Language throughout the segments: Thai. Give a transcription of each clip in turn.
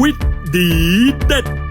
วิทย์ดีเด็ด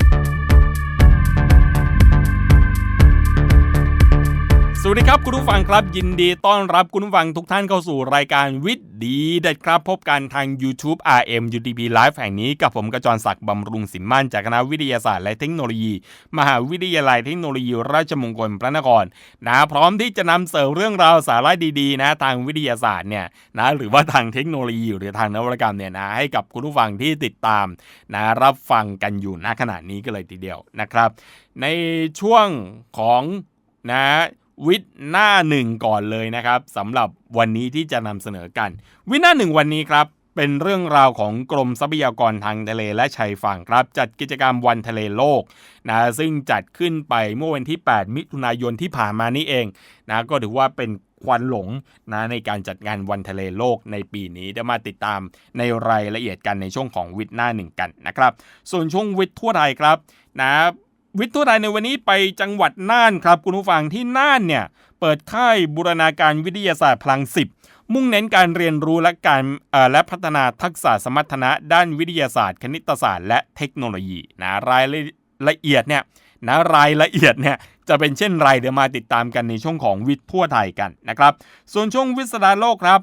สวัสดีครับคุณผู้ฟังครับยินดีต้อนรับคุณผู้ฟังทุกท่านเข้าสู่รายการวิทย์ดีเด็ดครับ พบกันทาง YouTube RM UTP Live แห่งนี้กับผมกระจรศักดิ์บำรุงสินมั่นจากคณะวิทยาศาสตร์และเทคโนโลยี มหาวิทยาลัยเทคโนโลยีราชมงคลพระนครนะพร้อมที่จะนำเสนอเรื่องราวสาระดีๆ นะ ทางวิทยาศาสตร์เนี่ยนะหรือว่าทางเทคโนโลยีหรือทางนวัตกรรมเนี่ยนะให้กับคุณผู้ฟังที่ติดตามนะรับฟังกันอยู่ณขณะนี้ก็เลยทีเดียวนะครับ ในช่วงของนะ วิทย์หน้าหนึ่งก่อนเลยนะครับสำหรับวันนี้ที่จะนำเสนอกัน วิทย์หน้าหนึ่งวันนี้ครับเป็นเรื่องราวของกรมทรัพยากรทางทะเลและชายฝั่งครับ จัดกิจกรรมวันทะเลโลกนะซึ่งจัดขึ้นไปเมื่อวันที่ 8 มิถุนายนที่ผ่านมานี่เองนะก็ถือว่าเป็นควันหลงนะในการจัดงานวันทะเลโลกในปีนี้เดี๋ยวมาติดตามในรายละเอียดกันในช่วงของวิทย์หน้าหนึ่งกันนะครับ ส่วนช่วงวิทย์ทั่วไทยครับนะ วิทย์ทั่วไทยในวันนี้ไปจังหวัดน่านครับคุณผู้ฟังที่น่านเนี่ยเปิดค่ายบูรณาการวิทยาศาสตร์พลังสิบมุ่งเน้นการเรียนรู้และการและพัฒนาทักษะสมรรถนะด้านวิทยาศาสตร์ คณิตศาสตร์และเทคโนโลยีนะรายละเอียดเนี่ยนะรายละเอียดเนี่ยจะเป็นเช่นไรเดี๋ยวมาติดตามกันในช่วงของวิทย์ทั่วไทยกันนะครับ ส่วนช่วงวิทยาศาสตร์โลกครับ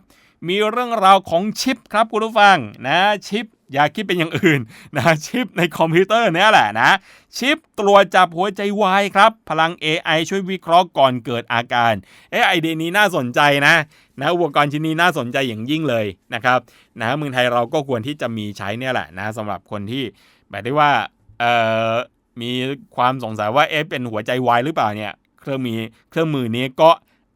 มีเรื่องราวของชิปครับคุณผู้ฟังนะชิป อย่าคิดเป็นอย่างอื่นนะชิปในคอมพิวเตอร์เนี่ยแหละนะ ชิปตรวจจับหัวใจวายครับ พลัง AI ช่วยวิเคราะห์ก่อนเกิดอาการเอไอเดียนี้น่าสนใจนะนะอุปกรณ์ชิ้นนี้น่าสนใจอย่างยิ่งเลยนะครับนะเมืองไทยเราก็ควรที่จะมีใช้เนี่ยแหละนะสำหรับคนที่แบบได้ว่าเอ่อมีความสงสัยว่าเอ๊ะเป็นหัวใจวายหรือเปล่าเนี่ยเครื่องมีเครื่องมือนี้ก็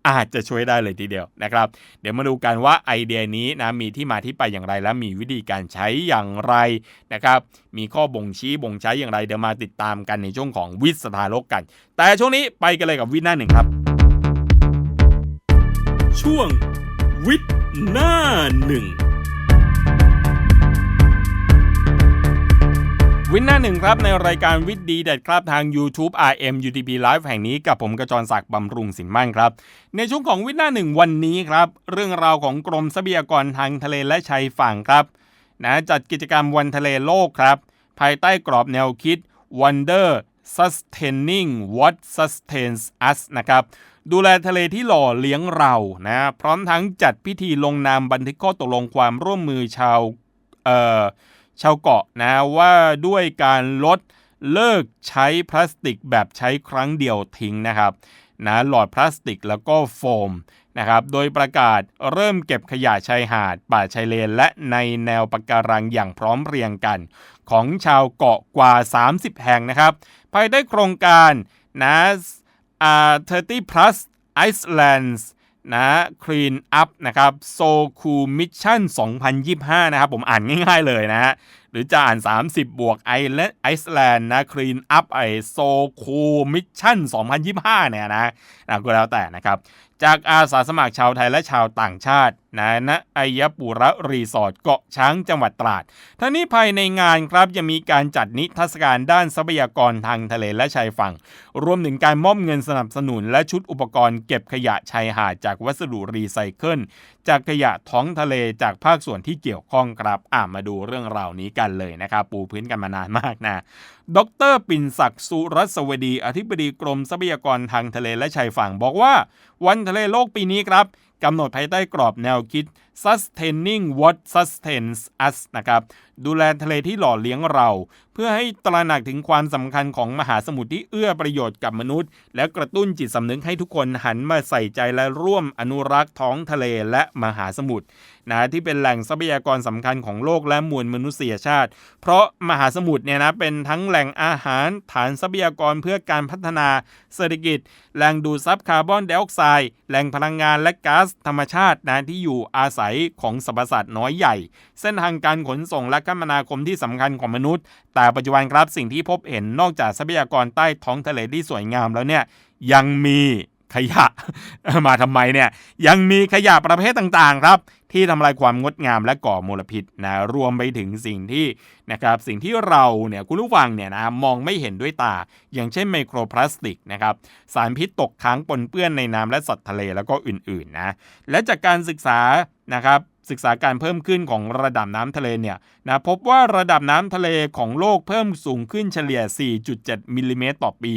อาจจะช่วยได้เลยทีเดียวนะครับ เดี๋ยวมาดูกันว่าไอเดียนี้นะมีที่มาที่ไปอย่างไร และมีวิธีการใช้อย่างไรนะครับ มีข้อบ่งชี้บ่งใช้อย่างไรเดี๋ยวมาติดตามกันในช่วงของวิทย์สตาโลกกัน แต่ช่วงนี้ไปกันเลยกับวิทย์หน้าหนึ่งครับ ช่วงวิทย์หน้าหนึ่ง วินหน้าหนึ่งครับในรายการวิทย์ดีเด็ดครับทาง YouTube RM UTP Live แห่งนี้กับผมกระจรศักดิ์บำรุงสินมั่นครับ ในช่วงของวิทย์หน้าหนึ่งวันนี้ครับ เรื่องราวของกรมทรัพยากรทางทะเลและชายฝั่งครับนะจัดกิจกรรมวันทะเลโลกครับ ภายใต้กรอบแนวคิด Wonder Sustaining What Sustains Us นะครับดูแลทะเลที่หล่อเลี้ยงเรานะพร้อมทั้งจัดพิธีลงนามบันทึกข้อตกลงความร่วมมือชาวเอ่อ ชาวเกาะนะว่าด้วยการลดเลิกใช้พลาสติกแบบใช้ครั้งเดียวทิ้งนะครับนะหลอดพลาสติกแล้วก็โฟมนะครับโดยประกาศเริ่มเก็บขยะชายหาด ป่าชายเลน และในแนวปะการังอย่างพร้อมเพรียงกัน ของชาวเกาะกว่า 30 แห่งนะครับ ภายใต้โครงการนะ R30 plus Icelands นะคลีนอัพนะครับโซคูมิชชั่น2025 นะครับ ผมอ่านง่ายๆเลยนะฮะ หรือจะอ่าน 30 บวกไอและไอซ์แลนด์นะคลีนอัพไอโซคูมิชชั่น2025 เนี่ยนะนะก็แล้วแต่นะครับ จากอาสาสมัครชาวไทยและชาวต่างชาติ นะณอายปุระรีสอร์ทเกาะช้างจังหวัดตราดทั้งนี้ภายในงานครับจะมีการจัดนิทรรศการด้านทรัพยากรทางทะเลและชายฝั่ง รวมถึงการมอบเงินสนับสนุน และชุดอุปกรณ์เก็บขยะชายหาดจากวัสดุรีไซเคิลจากขยะท้องทะเลจากภาคส่วนที่เกี่ยวข้องครับอ่ามาดูเรื่องราวนี้กันเลยนะครับ ปูพื้นกันมานานมากนะดรปิ่นศักดิ์สุรสวดี อธิบดีกรมทรัพยากรทางทะเลและชายฝั่ง บอกว่า วันทะเลโลกปีนี้ครับ กำหนดภายใต้กรอบแนวคิด sustaining what sustains us นะครับดูแลทะเลที่หล่อเลี้ยงเรา เพื่อให้ตระหนักถึงความสำคัญของมหาสมุทรที่เอื้อประโยชน์กับมนุษย์ และกระตุ้นจิตสำนึกให้ทุกคนหันมาใส่ใจและร่วมอนุรักษ์ท้องทะเลและมหาสมุทรนะที่เป็นแหล่งทรัพยากรสำคัญของโลกและมวลมนุษยชาติ เพราะมหาสมุทรเนี่ยนะเป็นทั้งแหล่งอาหารฐานทรัพยากรเพื่อการพัฒนาเศรษฐกิจ แหล่งดูดซับคาร์บอนไดออกไซด์แหล่งพลังงานและก๊าซธรรมชาตินะที่อยู่อาศัยของสรรพสัตว์น้อยใหญ่ เส้นทางการขนส่งและคมนาคมที่สำคัญของมนุษย์ แต่ปัจจุบันครับสิ่งที่พบเห็นนอกจากทรัพยากรใต้ท้องทะเลที่สวยงามแล้วเนี่ยยังมี ขยะมาทำไมเนี่ยยังมีขยะประเภทต่างๆ ครับ ที่ทำลายความงดงามและก่อมลพิษนะรวมไปถึงสิ่งที่นะครับสิ่งที่เราเนี่ยคุณผู้ฟังเนี่ยนะมองไม่เห็นด้วยตา อย่างเช่นไมโครพลาสติกนะครับสารพิษตกค้างปนเปื้อนในน้ำและสัตว์ทะเลแล้วก็อื่นๆนะและจากการศึกษานะครับศึกษาการเพิ่มขึ้นของระดับน้ำทะเลเนี่ยนะพบว่าระดับน้ำทะเลของโลกเพิ่มสูงขึ้นเฉลี่ย 4.7 มิลลิเมตรต่อปี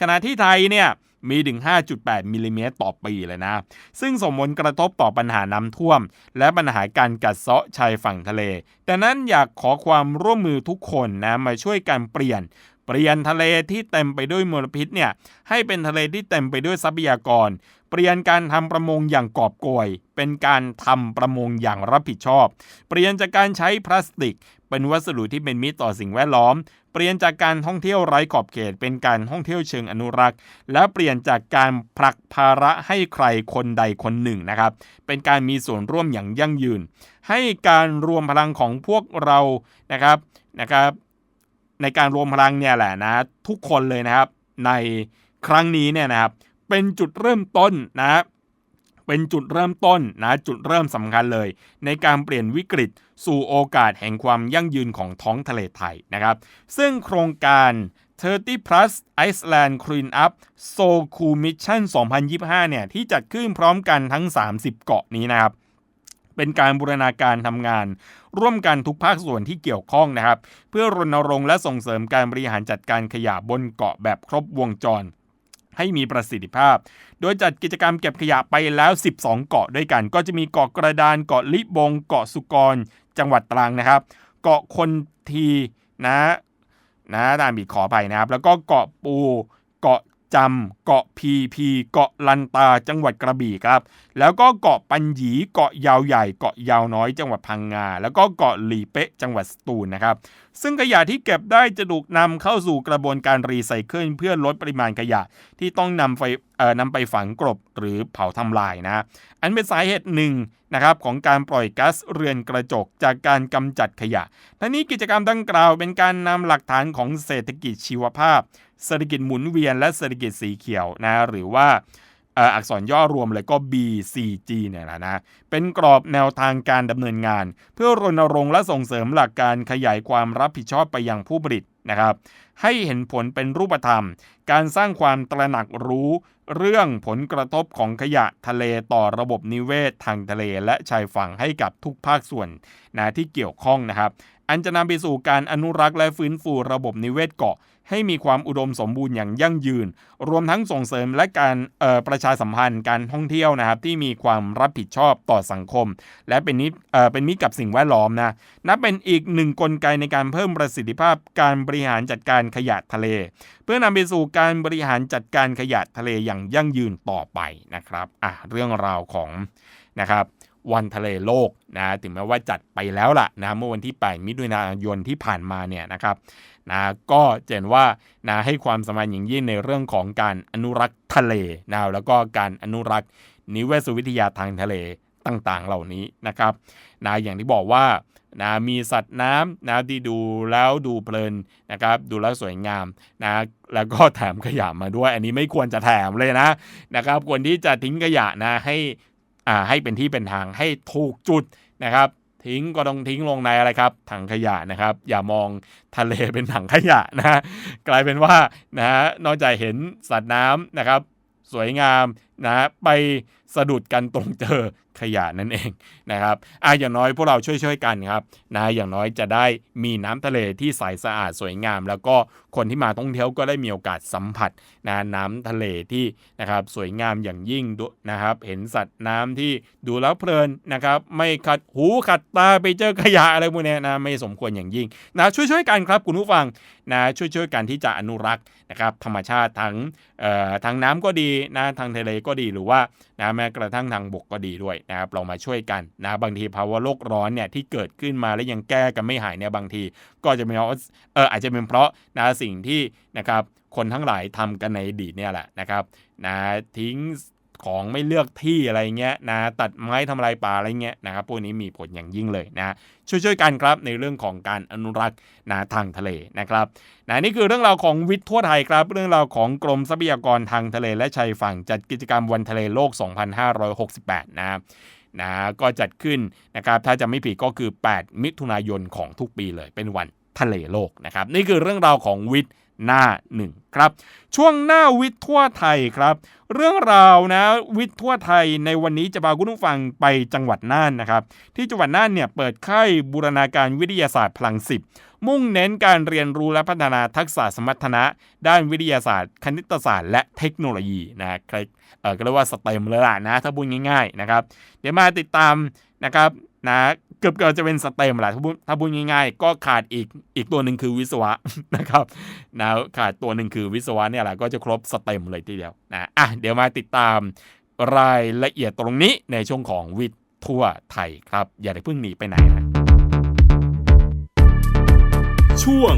ขณะที่ไทยเนี่ย มีถึง 5.8มิลลิเมตรต่อปีเลยนะ ซึ่งสมผลกระทบต่อปัญหาน้ำท่วม และปัญหาการกัดเซาะชายฝั่งทะเลดังนั้นอยากขอความร่วมมือทุกคนนะมาช่วยกันเปลี่ยนเปลี่ยนทะเลที่เต็มไปด้วยมลพิษเนี่ยให้เป็นทะเลที่เต็มไปด้วยทรัพยากร เปลี่ยนการทำประมงอย่างกอบโกย เป็นการทำประมงอย่างรับผิดชอบ เปลี่ยนจากการใช้พลาสติก เป็นวัสดุที่เป็นมิตรต่อสิ่งแวดล้อม เปลี่ยนจากการท่องเที่ยวไร้ขอบเขตเป็นการท่องเที่ยวเชิงอนุรักษ์ และเปลี่ยนจากการผลักภาระให้ใครคนใดคนหนึ่งนะครับ เป็นการมีส่วนร่วมอย่างยั่งยืน ให้การรวมพลังของพวกเรานะครับนะครับในการรวมพลังเนี่ยแหละนะทุกคนเลยนะครับ ในครั้งนี้เนี่ยนะครับเป็นจุดเริ่มต้นนะเป็นจุดเริ่มต้นนะจุดเริ่มสำคัญเลย ในการเปลี่ยนวิกฤต สู่โอกาสแห่งความยั่งยืนของท้องทะเลไทยนะครับ ซึ่งโครงการ30 plus Iceland Clean Up So Cool Mission 2025 เนี่ย ที่จัดขึ้นพร้อมกันทั้ง 30 เกาะนี้นะครับ เป็นการบูรณาการทำงาน ร่วมกันทุกภาคส่วนที่เกี่ยวข้องนะครับ เพื่อรณรงค์และส่งเสริมการบริหารจัดการขยะบนเกาะแบบครบวงจร ให้มีประสิทธิภาพ โดยจัดกิจกรรมเก็บขยะไปแล้ว 12 เกาะด้วยกัน ก็จะมีเกาะกระดาน เกาะลิบง เกาะสุกร จังหวัดตรังนะครับ เกาะคนทีนะนะตามบีขอไปนะครับ แล้วก็เกาะปู เกาะจำเกาะพีพีเกาะลันตาจังหวัดกระบี่ครับ แล้วก็เกาะปัญญีเกาะยาวใหญ่ เกาะยาวน้อยจังหวัดพังงา แล้วก็เกาะหลีเป๊ะจังหวัดสตูลนะครับซึ่งขยะที่เก็บได้จะถูกนำเข้าสู่กระบวนการรีไซเคิลเพื่อลดปริมาณขยะที่ต้องนำไปนำไปฝังกลบหรือเผาทำลายนะอันเป็นสาเหตุหนึ่งนะครับของการปล่อยก๊าซเรือนกระจกจากการกำจัดขยะทั้งนี้กิจกรรมดังกล่าวเป็นการนำหลักฐานของเศรษฐกิจชีวภาพ เศรษฐกิจหมุนเวียนและเศรษฐกิจสีเขียวนะหรือว่า อักษรย่อรวมเลยก็ BCG เนี่ยแหละนะ เป็นกรอบแนวทางการดำเนินงาน เพื่อรณรงค์และส่งเสริมหลักการขยายความรับผิดชอบไปยังผู้ผลิตนะครับ ให้เห็นผลเป็นรูปธรรม การสร้างความตระหนักรู้เรื่องผลกระทบของขยะทะเลต่อระบบนิเวศทางทะเลและชายฝั่งให้กับทุกภาคส่วนนะที่เกี่ยวข้องนะครับ อันจะนำไปสู่การอนุรักษ์และฟื้นฟูระบบนิเวศเกาะ ให้มีความอุดมสมบูรณ์อย่างยั่งยืน รวมทั้งส่งเสริมและการประชาสัมพันธ์การท่องเที่ยวนะครับ ที่มีความรับผิดชอบต่อสังคม และเป็นนิเอ่อเป็นมิตรกับสิ่งแวดล้อมนะนับเป็นอีกหนึ่งกลไกในการเพิ่มประสิทธิภาพการบริหารจัดการขยะทะเล เพื่อนำไปสู่การบริหารจัดการขยะทะเลอย่างยั่งยืนต่อไปนะครับอะเรื่องราวของนะครับ วันทะเลโลกนะถึงแม้ว่าจัดไปแล้วล่ะนะเมื่อวันที่ 8 มิถุนายนที่ผ่านมาเนี่ยนะครับนะก็เห็นว่านะให้ความสำคัญอย่างยิ่งในเรื่องของการอนุรักษ์ทะเลนะแล้วก็การอนุรักษ์นิเวศวิทยาทางทะเลต่างๆ เหล่านี้นะครับนะอย่างที่บอกว่านะมีสัตว์น้ำนะที่ดูแล้วดูเพลินนะครับ ดูแล้วสวยงามนะแล้วก็แถมขยะมาด้วย อันนี้ไม่ควรจะแถมเลยนะนะครับควรที่จะทิ้งขยะนะให้ ให้เป็นที่เป็นทางให้ถูกจุดนะครับ ทิ้งก็ต้องทิ้งลงในอะไรครับ ถังขยะนะครับ อย่ามองทะเลเป็นถังขยะนะฮะกลายเป็นว่านะฮะนอกจากเห็นสัตว์น้ำนะครับ สวยงามนะไปสะดุดกันตรงเจอขยะนั่นเองนะครับอะอย่างน้อยพวกเราช่วยๆกันครับนะอย่างน้อยจะได้มีน้ำทะเลที่ใสสะอาดสวยงาม แล้วก็คนที่มาท่องเที่ยวก็ได้มีโอกาสสัมผัสนะน้ำทะเลที่นะครับสวยงามอย่างยิ่งนะครับ เห็นสัตว์น้ำที่ดูแล้วเพลินนะครับ ไม่ขัดหูขัดตาไปเจอขยะอะไรพวกนี้นะไม่สมควรอย่างยิ่งนะช่วยๆกันครับคุณผู้ฟังนะช่วยๆกันที่จะอนุรักษ์นะครับธรรมชาติทั้งเอ่อทางน้ำก็ดีนะทางทะเลก็ดีหรือว่านะแม้กระทั่งทางบกก็ดีด้วยนะครับเรามาช่วยกันนะบางทีภาวะโลกร้อนเนี่ยที่เกิดขึ้นมาแล้วยังแก้กันไม่หายเนี่ยบางที ก็จะเป็นเพราะเอออาจจะเป็นเพราะนะสิ่งที่นะครับคนทั้งหลายทำกันในอดีตเนี่ยแหละนะครับนะทิ้ง ของไม่เลือกที่อะไรเงี้ยนะตัดไม้ทำลายป่าอะไรเงี้ยนะครับพวกนี้มีผลอย่างยิ่งเลยนะช่วยๆกันครับในเรื่องของการอนุรักษ์นะทางทะเลนะครับนะนี่คือเรื่องราวของวิทย์ทั่วไทยครับ เรื่องราวของกรมทรัพยากรทางทะเลและชายฝั่งจัดกิจกรรมวันทะเลโลก 2568 นะครับนะก็จัดขึ้นนะครับถ้าจะไม่ผิดก็คือ 8 มิถุนายนของทุกปีเลย เป็นวันทะเลโลกนะครับนี่คือเรื่องราวของวิทย์ หน้าหนึ่งครับ ช่วงหน้าวิทย์ทั่วไทยครับ เรื่องราวนะวิทย์ทั่วไทยในวันนี้จะพาคุณผู้ฟังไปจังหวัดน่านนะครับ ที่จังหวัดน่านเนี่ยเปิดค่ายบูรณาการวิทยาศาสตร์พลังสิบมุ่งเน้นการเรียนรู้และพัฒนาทักษะสมรรถนะ ด้านวิทยาศาสตร์ คณิตศาสตร์ และเทคโนโลยีนะใครเออก็เรียกว่าสเต็มเลยล่ะนะถ้าพูดง่ายๆนะครับ เดี๋ยวมาติดตามนะครับนะ เกือบเกือบจะเป็นสเต็มแหละถ้าพูดถ้าพูดง่ายๆ ก็ขาดอีกอีกตัวหนึ่งคือวิศวะนะครับนะขาดตัวหนึ่งคือวิศวะเนี่ยแหละก็จะครบสเต็มเลยทีเดียวนะอะเดี๋ยวมาติดตามรายละเอียดตรงนี้ในช่วงของวิทย์ทั่วไทยครับ อย่าได้เพิ่งหนีไปไหนนะช่วง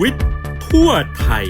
วิทย์ทั่วไทย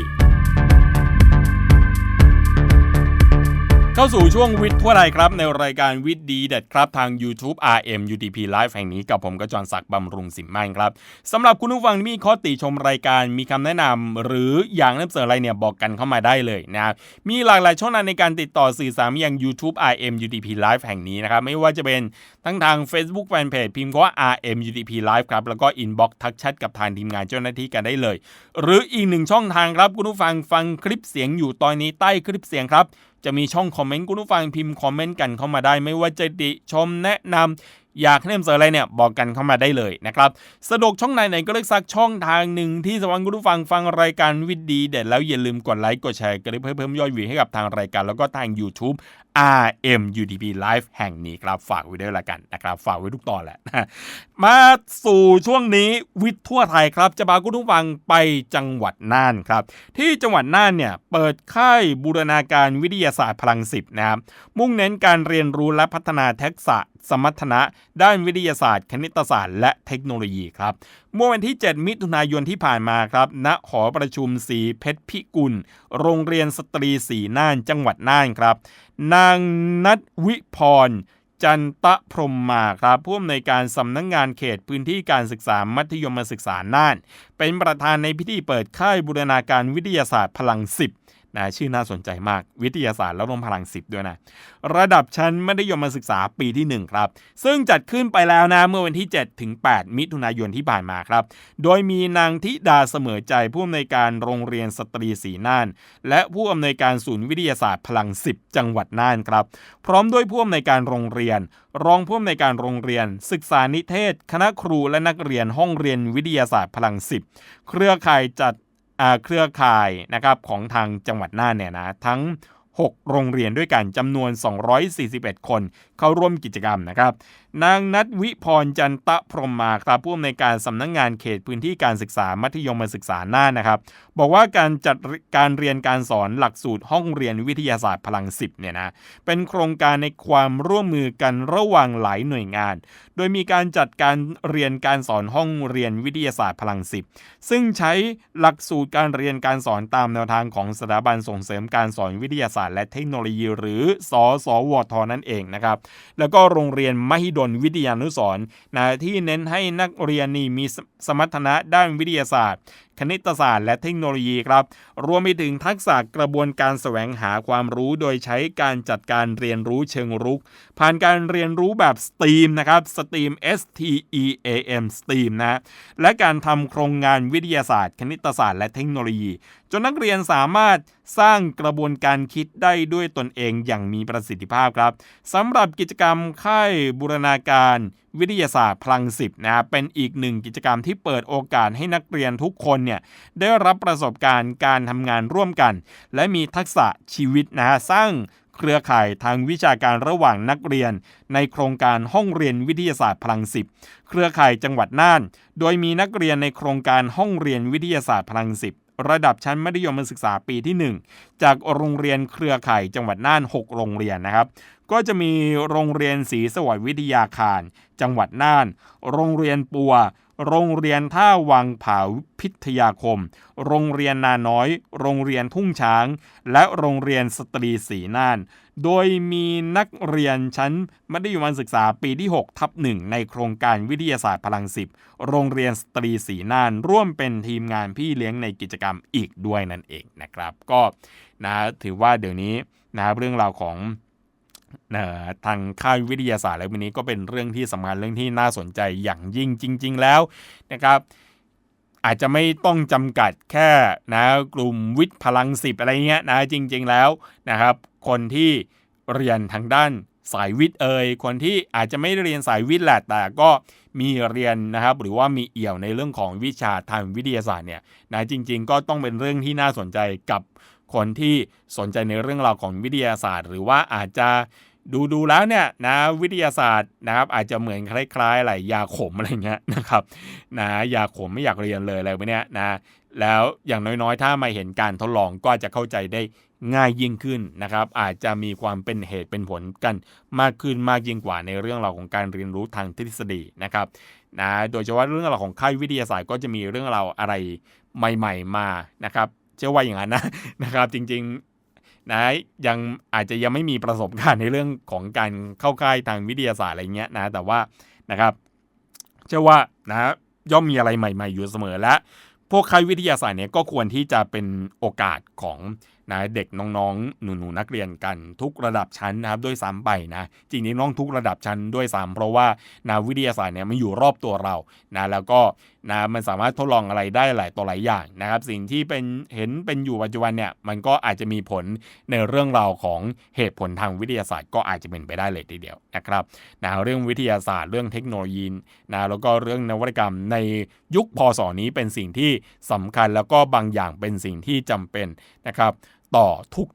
เข้าสู่ช่วงวิทย์ทั่วไทยครับ ในรายการวิทย์ดีเด็ดครับ ทาง YouTube RM UTP Live แห่งนี้กับผมกระจรศักดิ์บำรุงสิมมันครับสำหรับคุณผู้ฟังที่มีข้อติชมรายการมีคำแนะนำหรืออย่างนำเสนออะไรเนี่ยบอกกันเข้ามาได้เลยนะครับมีหลากหลายช่องทางในการติดต่อสื่อสารอย่าง YouTube RM UTP Live แห่งนี้นะครับไม่ว่าจะเป็นทั้งทาง Facebook Fanpage พิมพ์ว่า RM UTP Live ครับแล้วก็ Inbox ทักแชทกับทางทีมงานเจ้าหน้าที่กันได้เลย หรืออีกหนึ่งช่องทางครับคุณผู้ฟังฟังคลิปเสียงอยู่ตอนนี้ใต้คลิปเสียงครับ จะมีช่องคอมเมนต์คุณผู้ฟังพิมพ์คอมเมนต์กันเข้ามาได้ ไม่ว่าจะติชมแนะนำอยากให้นำเสนออะไรเนี่ยบอกกันเข้ามาได้เลยนะครับสะดวกช่องไหนไหนก็เลือกสักช่องทางหนึ่งที่สำหรับคุณผู้ฟังฟังรายการวิดีเด็ดแล้วอย่าลืมกดไลค์กดแชร์กันเพื่อเพิ่มยอดวิวให้กับทางรายการ แล้วก็ทาง YouTube RM UTP Live แห่งนี้ครับฝากไว้ด้วยละกันนะครับฝากไว้ทุกตอนแหละ มาสู่ช่วงนี้วิทย์ทั่วไทยครับ จะพาคุณผู้ฟังไปจังหวัดน่านครับ ที่จังหวัดน่านเนี่ยเปิดค่ายบูรณาการวิทยาศาสตร์พลังสิบนะครับมุ่งเน้นการเรียนรู้และพัฒนาทักษะสมรรถนะ ด้านวิทยาศาสตร์ คณิตศาสตร์และเทคโนโลยีครับเมื่อวันที่ 7 มิถุนายนที่ผ่านมาครับณหอประชุมสีเพชรพิกุล โรงเรียนสตรีสีน่านจังหวัดน่านครับ นางนัทวิพร จันตะพรมมาครับผู้อำนวยการสำนักงงานเขตพื้นที่การศึกษามัธยมศึกษาน่าน เป็นประธานในพิธีเปิดค่ายบูรณาการวิทยาศาสตร์พลังสิบ นะชื่อน่าสนใจมากวิทยาศาสตร์แล้วรวมพลังสิบด้วยนะ ระดับชั้นมัธยมศึกษาปีที่ 1 ครับ ซึ่งจัดขึ้นไปแล้วนะ เมื่อวันที่ 7 ถึง 8 มิถุนายนที่ผ่านมาครับ โดยมีนางธิดาเสมอใจผู้อำนวยการโรงเรียนสตรีสีน่าน และผู้อำนวยการศูนย์วิทยาศาสตร์พลังสิบจังหวัดน่านครับ พร้อมด้วยผู้อำนวยการโรงเรียน รองผู้อำนวยการโรงเรียน ศึกษานิเทศ คณะครูและนักเรียนห้องเรียนวิทยาศาสตร์พลังสิบเครือข่ายจัด เครือข่ายนะครับของทางจังหวัดน่านเนี่ยนะทั้ง 6 โรงเรียนด้วยกันจำนวน 241 คนเข้าร่วมกิจกรรมนะครับ นางนัทวิพรจันตะพรหมมาครับผู้อำนวยการสำนักงงานเขตพื้นที่การศึกษามัธยมศึกษาหน่านนะครับ บอกว่าการจัดการเรียนการสอนหลักสูตรห้องเรียนวิทยาศาสตร์พลังสิบเนี่ยนะเป็นโครงการในความร่วมมือกันระหว่างหลายหน่วยงาน โดยมีการจัดการเรียนการสอนห้องเรียนวิทยาศาสตร์พลังสิบซึ่งใช้หลักสูตรการเรียนการสอนตามแนวทางของสถาบันส่งเสริมการสอนวิทยาศาสตร์ และเทคโนโลยี หรือสสวทนั่นเองนะครับแล้วก็โรงเรียนมหิดลวิทยานุสรณ์นะที่เน้นให้นักเรียนนี่มีสมรรถนะด้านวิทยาศาสตร์คณิตศาสตร์และเทคโนโลยีครับ รวมไปถึงทักษะกระบวนการแสวงหาความรู้โดยใช้การจัดการเรียนรู้เชิงรุก ผ่านการเรียนรู้แบบ STEAM นะครับ STEAM S T E A M STEAM นะและการทำโครงงานวิทยาศาสตร์ คณิตศาสตร์และเทคโนโลยี จนนักเรียนสามารถสร้างกระบวนการคิดได้ด้วยตนเองอย่างมีประสิทธิภาพครับสำหรับกิจกรรมค่ายบูรณาการ วิทยาศาสตร์พลังสิบนะครับเป็นอีกหนึ่งกิจกรรมที่เปิดโอกาสให้นักเรียนทุกคนเนี่ยได้รับประสบการณ์การทำงานร่วมกัน และมีทักษะชีวิตนะฮะสร้างเครือข่ายทางวิชาการระหว่างนักเรียน ในโครงการห้องเรียนวิทยาศาสตร์พลังสิบเครือข่ายจังหวัดน่าน โดยมีนักเรียนในโครงการห้องเรียนวิทยาศาสตร์พลังสิบ ระดับชั้นมัธยมศึกษาปีที่ 1 จากโรงเรียนเครือข่ายจังหวัดน่าน 6 โรงเรียนนะครับ ก็จะมีโรงเรียนศรีสวัสดิ์วิทยาคาร จังหวัดน่าน โรงเรียนปัว โรงเรียนท่าวังผาพิทยาคม โรงเรียนนาน้อย โรงเรียนทุ่งช้าง และโรงเรียนสตรีสีน่าน โดยมีนักเรียนชั้นมัธยมศึกษาปีที่ 6 ทับหนึ่งในโครงการวิทยาศาสตร์พลังสิบโรงเรียนสตรีสีน่าน ร่วมเป็นทีมงานพี่เลี้ยงในกิจกรรมอีกด้วยนั่นเองนะครับ ก็นะถือว่าเดี๋ยวนี้นะเรื่องราวของ ทางค่ายวิทยาศาสตร์อะไรวันนี้ก็เป็นเรื่องที่สำคัญเรื่องที่น่าสนใจอย่างยิ่งจริง ๆ แล้วนะครับ อาจจะไม่ต้องจำกัดแค่นะกลุ่มวิทย์พลังสิบอะไรเงี้ยนะจริง ๆ แล้วนะครับ คนที่เรียนทางด้านสายวิทย์เอ่ยคนที่อาจจะไม่เรียนสายวิทย์แหละแต่ก็มีเรียนนะครับ หรือว่ามีเอี่ยวในเรื่องของวิชาทางวิทยาศาสตร์เนี่ยนะจริง ๆ ก็ต้องเป็นเรื่องที่น่าสนใจกับ คนที่สนใจในเรื่องราวของวิทยาศาสตร์ หรือว่าอาจจะดูดูแล้วเนี่ยนะวิทยาศาสตร์นะครับอาจจะเหมือนคล้ายๆอะไรยาขมอะไรเงี้ยนะครับนะยาขมไม่อยากเรียนเลยอะไรแบบเนี้ยนะแล้วอย่างน้อยๆ ถ้ามาเห็นการทดลองก็จะเข้าใจได้ง่ายยิ่งขึ้นนะครับ อาจจะมีความเป็นเหตุเป็นผลกันมากขึ้นมากยิ่งกว่าในเรื่องราวของการเรียนรู้ทางทฤษฎีนะครับนะโดยเฉพาะเรื่องราวของค่ายวิทยาศาสตร์ก็จะมีเรื่องราวอะไรใหม่ ๆมานะครับ เชื่อว่าอย่างนั้นนะนะครับ จริงๆนะยังอาจจะยังไม่มีประสบการณ์ในเรื่องของการเข้าค่ายทางวิทยาศาสตร์อะไรเงี้ยนะ แต่ว่านะครับเชื่อว่านะย่อมมีอะไรใหม่ ๆ อยู่เสมอและพวกค่ายวิทยาศาสตร์เนี่ยก็ควรที่จะเป็นโอกาสของนะเด็กน้องๆ หนูๆนักเรียนกันทุกระดับชั้นนะครับด้วยซ้ำไปนะจริงๆน้องทุกระดับชั้นด้วยซ้ำเพราะว่านาวิทยาศาสตร์เนี่ยมันอยู่รอบตัวเรานะแล้วก็ นะมันสามารถทดลองอะไรได้หลายต่อหลายอย่างนะครับ สิ่งที่เป็นเห็นเป็นอยู่ปัจจุบันเนี่ยมันก็อาจจะมีผลในเรื่องราวของเหตุผลทางวิทยาศาสตร์ ก็อาจจะเป็นไปได้เลยทีเดียวนะครับนะเรื่องวิทยาศาสตร์เรื่องเทคโนโลยีนะแล้วก็เรื่องนวัตกรรมในยุคพศนี้เป็นสิ่งที่สำคัญแล้วก็บางอย่างเป็นสิ่งที่จำเป็นนะครับ ต่อ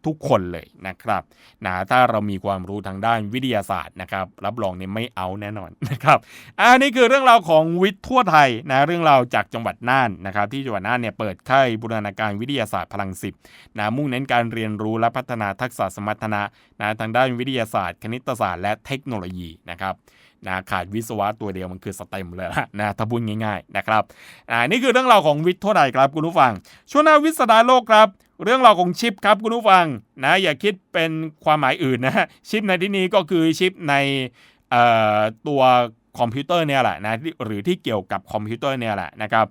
ทุกๆคนเลยนะครับนะถ้าเรามีความรู้ทางด้านวิทยาศาสตร์นะครับ รับรองเนี่ยไม่เอาแน่นอนนะครับอันนี้คือเรื่องราวของวิทย์ทั่วไทยนะเรื่องราวจากจังหวัดน่านนะครับ ที่จังหวัดน่านเนี่ยเปิดค่ายบูรณาการวิทยาศาสตร์พลังสิบนะมุ่งเน้นการเรียนรู้และพัฒนาทักษะสมรรถนะนะทางด้านวิทยาศาสตร์คณิตศาสตร์และเทคโนโลยีนะครับนะขาดวิศวะตัวเดียวมันคือสเต็มเลยนะถ้าพูดง่ายๆนะครับอ่านี่คือเรื่องราวของวิทย์ทั่วไทยครับคุณผู้ฟังช่วงหน้าวิสดาโลกครับ เรื่องราวของชิปครับคุณผู้ฟังนะอย่าคิดเป็นความหมายอื่นนะชิปในที่นี้ก็คือชิปในตัวคอมพิวเตอร์เนี่ยแหละนะหรือที่เกี่ยวกับคอมพิวเตอร์เนี่ยแหละนะครับ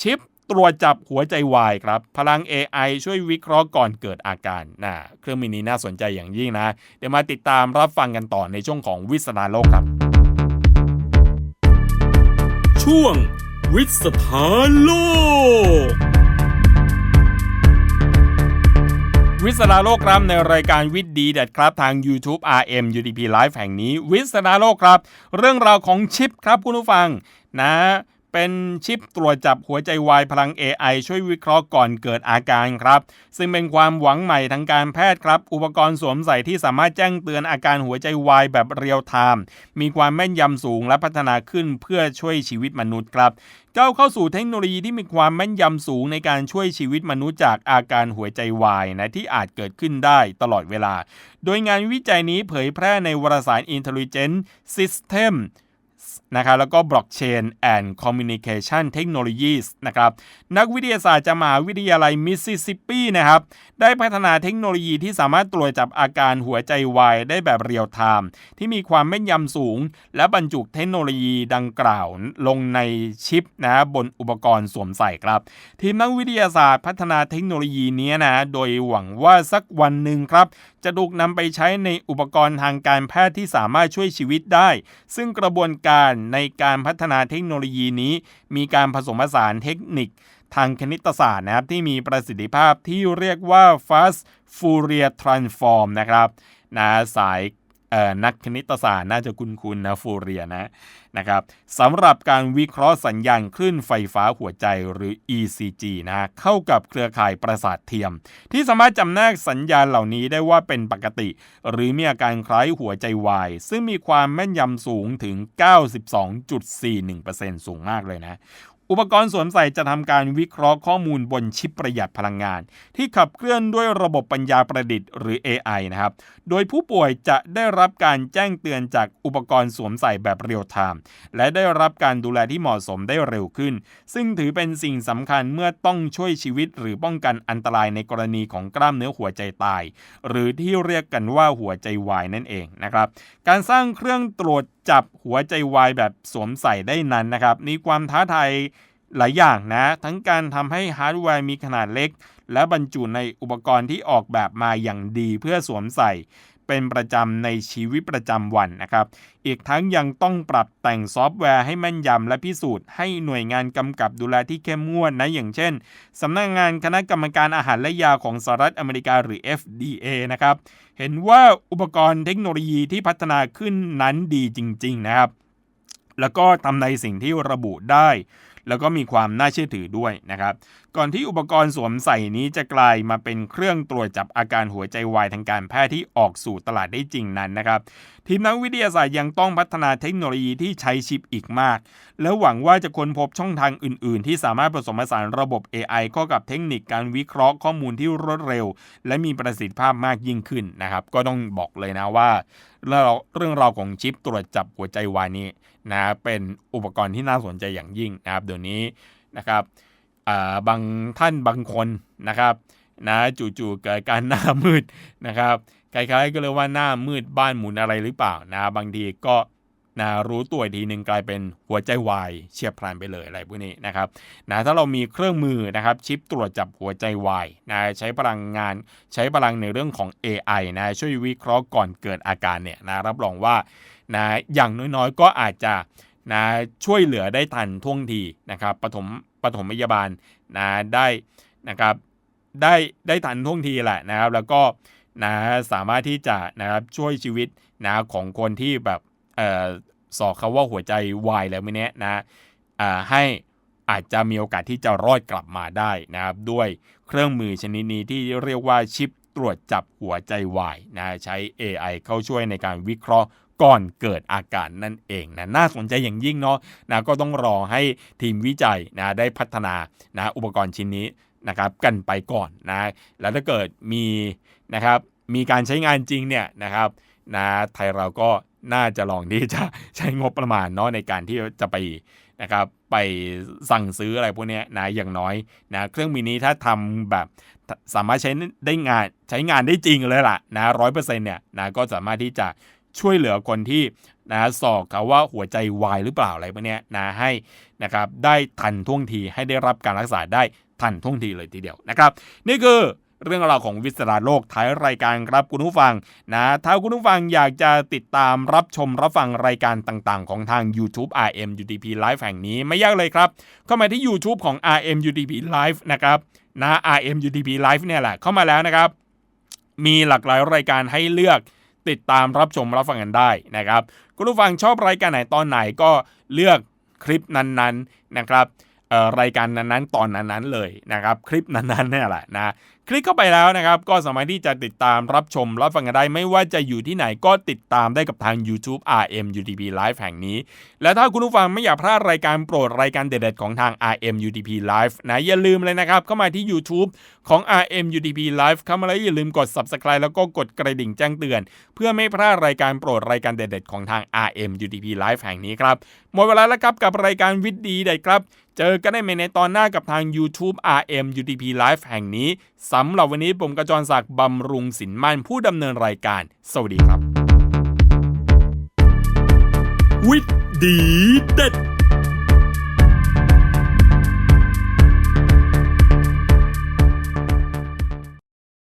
ชิปตรวจจับหัวใจวายครับพลัง AI ช่วยวิเคราะห์ก่อนเกิดอาการนะเครื่องมินิน่าสนใจอย่างยิ่งนะ เดี๋ยวมาติดตามรับฟังกันต่อในช่วงของวิสนาโลกครับ ช่วงวิสถานโลก วิศนาโลกครับในรายการวิทย์ดีเด็ดครับทาง YouTube RM UDP Live แห่งนี้ วิศนาโลกครับ เรื่องราวของชิปครับคุณผู้ฟังนะ เป็นชิปตรวจจับหัวใจวายพลัง AI ช่วยวิเคราะห์ก่อนเกิดอาการครับ ซึ่งเป็นความหวังใหม่ทางการแพทย์ครับ อุปกรณ์สวมใส่ที่สามารถแจ้งเตือนอาการหัวใจวายแบบเรียลไทม์มีความแม่นยำสูงและพัฒนาขึ้นเพื่อช่วยชีวิตมนุษย์ครับก้าวเข้าสู่เทคโนโลยีที่มีความแม่นยำสูงในการช่วยชีวิตมนุษย์จากอาการหัวใจวายนะที่อาจเกิดขึ้นได้ตลอดเวลา โดยงานวิจัยนี้เผยแพร่ในวารสาร Intelligent System นะครับแล้วก็ Blockchain and Communication Technologies นะครับนักวิทยาศาสตร์จากมหาวิทยาลัยมิสซิสซิปปีนะครับได้พัฒนาเทคโนโลยีที่สามารถตรวจจับอาการหัวใจวายได้แบบเรียลไทม์ที่มีความแม่นยำสูง และบรรจุเทคโนโลยีดังกล่าวลงในชิปนะบนอุปกรณ์สวมใส่ครับ ทีมนักวิทยาศาสตร์พัฒนาเทคโนโลยีนี้นะโดยหวังว่าสักวันหนึ่งครับ จะถูกนำไปใช้ในอุปกรณ์ทางการแพทย์ที่สามารถช่วยชีวิตได้ ซึ่งกระบวนการในการพัฒนาเทคโนโลยีนี้ มีการผสมผสานเทคนิคทางคณิตศาสตร์นะครับ ที่มีประสิทธิภาพที่เรียกว่า fast Fourier transform นะครับนะสาย นักคณิตศาสตร์น่าจะคุ้นๆนนะฟูเรียนะนะครับสำหรับการวิเคราะห์สัญญาณคลื่นไฟฟ้าหัวใจหรือ ECG นะเข้ากับเครือข่ายประสาทเทียม ที่สามารถจำแนกสัญญาณเหล่านี้ได้ว่าเป็นปกติ หรือมีอาการคล้ายหัวใจวาย ซึ่งมีความแม่นยำสูงถึง 92.41%สูงมากเลยนะ อุปกรณ์สวมใส่จะทำการวิเคราะห์ข้อมูลบนชิปประหยัดพลังงาน ที่ขับเคลื่อนด้วยระบบปัญญาประดิษฐ์หรือ AI นะครับ โดยผู้ป่วยจะได้รับการแจ้งเตือนจากอุปกรณ์สวมใส่แบบเรียลไทม์และได้รับการดูแลที่เหมาะสมได้เร็วขึ้น ซึ่งถือเป็นสิ่งสำคัญเมื่อต้องช่วยชีวิตหรือป้องกันอันตรายในกรณีของกล้ามเนื้อหัวใจตาย หรือที่เรียกกันว่าหัวใจวายนั่นเองนะครับ การสร้างเครื่องตรวจจับหัวใจวายแบบสวมใส่ได้นั้นนะครับมีความท้าทายหลายอย่างนะ ทั้งการทำให้ฮาร์ดแวร์มีขนาดเล็ก และบรรจุในอุปกรณ์ที่ออกแบบมาอย่างดีเพื่อสวมใส่ เป็นประจำในชีวิตประจำวันนะครับ อีกทั้งยังต้องปรับแต่งซอฟต์แวร์ให้แม่นยำและพิสูจน์ให้หน่วยงานกำกับดูแลที่เข้มงวดนะอย่างเช่นสำนักงานคณะกรรมการอาหารและยาของสหรัฐอเมริกาหรือ FDA นะครับ เห็นว่าอุปกรณ์เทคโนโลยีที่พัฒนาขึ้นนั้นดีจริง ๆ นะครับ แล้วก็ทำในสิ่งที่ระบุได้ แล้วก็มีความน่าเชื่อถือด้วยนะครับ ก่อนที่อุปกรณ์สวมใส่นี้จะกลายมาเป็นเครื่องตรวจจับอาการหัวใจวายทางการแพทย์ที่ออกสู่ตลาดได้จริงนั้นนะครับทีมนักวิทยาศาสตร์ยังต้องพัฒนาเทคโนโลยีที่ใช้ชิปอีกมาก แล้วหวังว่าจะค้นพบช่องทางอื่น ๆ ที่สามารถผสมผสานระบบ AI เข้ากับเทคนิคการวิเคราะห์ข้อมูลที่รวดเร็ว และมีประสิทธิภาพมากยิ่งขึ้นนะครับ ก็ต้องบอกเลยนะว่า เรื่องราวเรื่องราวของชิปตรวจจับหัวใจวายนี้นะเป็นอุปกรณ์ที่น่าสนใจอย่างยิ่งนะครับเดี๋ยวนี้นะครับบางท่านบางคนนะครับนะจู่ๆเกิดการหน้ามืดนะครับคล้ายๆก็เลยว่าหน้ามืดบ้านหมุนอะไรหรือเปล่านะบางทีก็ นะรู้ตัวอีกทีหนึ่งกลายเป็นหัวใจวายเฉียบพลันไปเลยอะไรพวกนี้นะครับนะถ้าเรามีเครื่องมือนะครับชิปตรวจจับหัวใจวายนะใช้พลังงานใช้พลังในเรื่องของ AI นะช่วยวิเคราะห์ก่อนเกิดอาการเนี่ยนะรับรองว่านะอย่างน้อยๆ ก็อาจจะนะช่วยเหลือได้ทันท่วงทีนะครับปฐมปฐมพยาบาลนะได้นะครับได้ได้ทันท่วงทีแหละนะครับ แล้วก็นะสามารถที่จะนะครับช่วยชีวิตนะของคนที่แบบ สอกเขาว่าหัวใจวายแล้วไม่เนี้ยนะให้อาจจะมีโอกาสที่จะรอดกลับมาได้นะครับ ด้วยเครื่องมือชนิดนี้ที่เรียกว่าชิปตรวจจับหัวใจวายนะใช้ AI เข้าช่วยในการวิเคราะห์ก่อนเกิดอาการนั่นเองนะน่าสนใจอย่างยิ่งเนาะนะก็ต้องรอให้ทีมวิจัยนะได้พัฒนานะอุปกรณ์ชิ้นนี้นะครับกันไปก่อนนะแล้วถ้าเกิดมีนะครับมีการใช้งานจริงเนี่ยนะครับนะไทยเราก็ น่าจะลองที่จะใช้งบประมาณเนาะในการที่จะไปนะครับไปสั่งซื้ออะไรพวกนี้นะอย่างน้อยนะเครื่องมินี้ถ้าทำแบบสามารถใช้ได้งานใช้งานได้จริงเลยล่ะนะร้อยเปอร์เซ็นต์เนี่ยนะก็สามารถที่จะช่วยเหลือคนที่นะสอกเขาว่าหัวใจวายหรือเปล่าอะไรพวกนี้นะให้นะครับได้ทันท่วงทีให้ได้รับการรักษาได้ทันท่วงทีเลยทีเดียวนะครับ นี่คือ เรื่องราวของวิสราโลกท้ายรายการครับคุณผู้ฟังนะถ้าคุณผู้ฟังอยากจะติดตามรับชมรับฟังรายการต่างๆ ของทาง YouTube RM UDP Live แห่งนี้ไม่ยากเลยครับ เข้ามาที่ YouTube ของ RM UDP Live นะครับนะ RM UDP Live เนี่ยแหละเข้ามาแล้วนะครับ มีหลากหลายรายการให้เลือกติดตามรับชมรับฟังกันได้นะครับคุณผู้ฟังชอบรายการไหนตอนไหนก็เลือกคลิปนั้นๆนะครับเอ่อรายการนั้นๆ ตอนนั้นๆเลยนะครับ คลิปนั้นๆเนี่ยแหละนะ ลิกเข้าไปแล้วนะครับ ก็สามารถที่จะติดตามรับชมรับฟังกันได้ ไม่ว่าจะอยู่ที่ไหนก็ติดตามได้กับทาง YouTube RM UDP Live แห่งนี้ และถ้าคุณผู้ฟังไม่อยากพลาดรายการโปรดรายการเด็ดๆของทาง RM UDP Live นะอย่าลืมเลยนะครับเข้ามาที่ YouTube ของ RM UDP Live เข้ามาแล้วอย่าลืมกด Subscribe แล้วก็กดกระดิ่งแจ้งเตือน เพื่อไม่พลาดรายการโปรดรายการเด็ดๆของทาง RM UDP Live แห่งนี้ครับหมดเวลาแล้วครับกับรายการวิดีเด็ดครับเจอกันได้ใหม่ในตอนหน้ากับทาง YouTube RM UTP Live แห่งนี้สำหรับวันนี้ผมกระจรศักดิ์บำรุงสินมั่นผู้ดำเนินรายการ สวัสดีครับ วิทย์ดีเด็ด